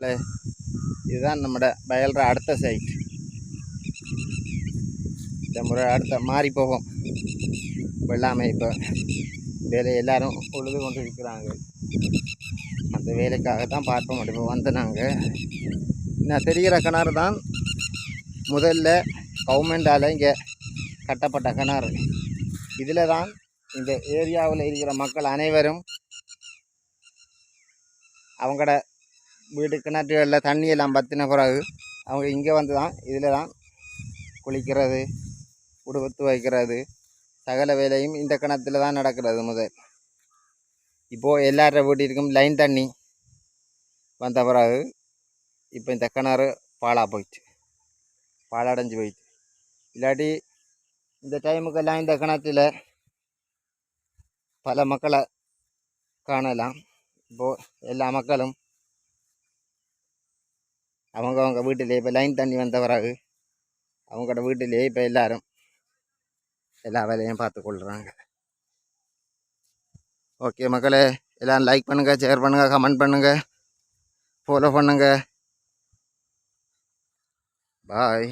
மக்களே, இதுதான் நம்மட வயல்ற அடுத்த சைட் இந்த முறை அடுத்த மாறி போகும். வெள்ளாமை இப்போ வேலை எல்லாரும் பொழுது கொண்டு இருக்கிறாங்க அந்த வேலைக்காக தான் பார்ப்போம் இப்போ வந்து நாங்கள் நான் தெரிகிற கிணறு தான் முதல்ல கவர்மெண்டால் இங்கே கட்டப்பட்ட கிணறு. இதில் தான் இந்த ஏரியாவில் இருக்கிற மக்கள் அனைவரும் அவங்களோட வீட்டு கிணற்றுகளில் தண்ணியெல்லாம் பற்றின பிறகு அவங்க இங்கே வந்து தான் இதில் தான் குளிக்கிறது உடுவத்து வைக்கிறது சகல வேலையும் இந்த கிணத்துல தான் நடக்கிறது முதல். இப்போது எல்லார வீட்டிற்கும் லைன் தண்ணி வந்த பிறகு இப்போ இந்த கிணறு பாலாக போயிடுச்சு. பாலடைஞ்சு போயிடுச்சு. இல்லாட்டி இந்த டைமுக்கெல்லாம் இந்த கிணத்துல பல மக்களை காணலாம். இப்போது எல்லா மக்களும் அவங்க அவங்க வீட்டிலே இப்போ லைன் தண்ணி வந்த பிறகு அவங்களோட வீட்டிலே இப்போ எல்லாரும் எல்லா வேலையும் பார்த்து கொள்கிறாங்க ஓகே மக்களே எல்லாம் லைக் பண்ணுங்கள் ஷேர் பண்ணுங்கள் கமெண்ட் பண்ணுங்கள் ஃபாலோ பண்ணுங்கள் பாய்